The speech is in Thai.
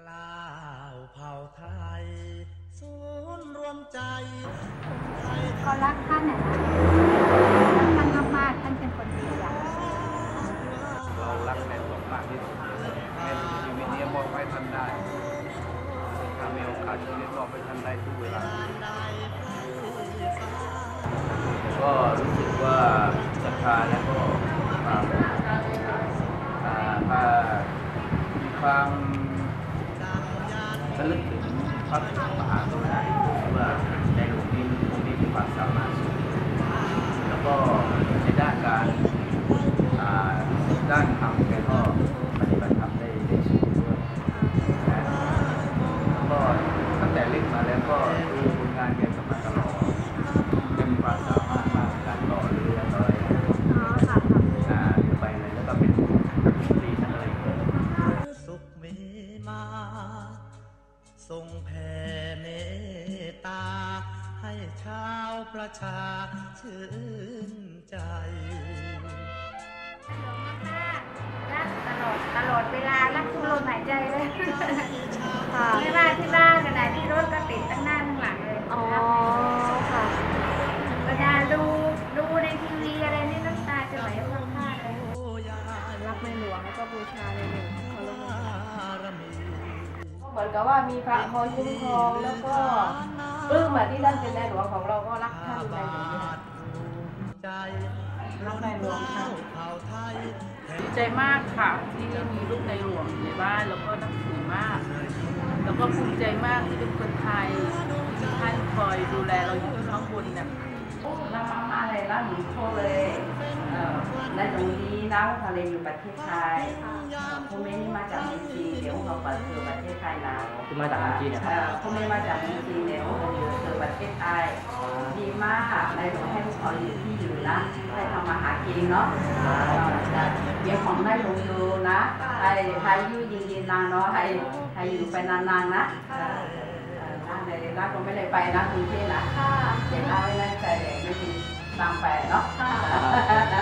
กล้าวเผ่าไทยศูนย์รวมใจคนไทยก็รักท่านนะรักท่านมากๆท่านเป็นคนดีอะเรารักในหลวงมากที่สุดในชีวิตนี้มอบให้ท่านได้ถ้ามีโอกาสชีวิตมอบให้ท่านได้ทุกเวลาก็รู้สึกว่าศรัทธาแล้วก็มีความอ่าถ้ามีความ ระลึกถึงพระมหา ทรงแผ่เมตตา ให้ชาวประชาชื่นใจ มือนกับว่ามีพระคอยคุ้มครองแล้วก็ปลื้มมือนที่ท่านเป็นในหลวงของเราก็รักท่านในหลวงเนี่ยใจรักในหลวงค่ะดีใจมากค่ะที่มีลูกในหลวงในบ้านแล้วก็นับถือมาก แล้วก็ภูมิใจมากที่เป็นคนไทยที่ท่านคอยดูแลเราอยู่ข้างบนเนี่ยน้ำมาม่าเลยร้านหมูโคเลยเอ่อและตรงนี้น้ำทะเลอยู่ประเทศไทยพวกนี้นี่มาจากเมืองจีน เดี๋ยวเขาเปิดเผยประเทศไทยนะคือมาจากเมืองจีนนะครับเอ่อพวกนี้มาจากเมืองจีนเดี๋ยวเปิดประเทศไทยดีมากในหลวงให้ทุกคนอยู่ที่อยู่นะให้ทำมาหากินเนาะเอ่อเดี๋ยวของได้ลงอยู่นะให้ให้อยู่ยิงยินนานเนาะให้ให้อยู่ไปนานๆนะเอ่อเอ่อร้านเลยร้านก็ไม่ได้ไปนะกรุงเทพนะค่ะเด็กเอาไว้นั่นแต่ไม่มีตามแปลเนาะค่ะเ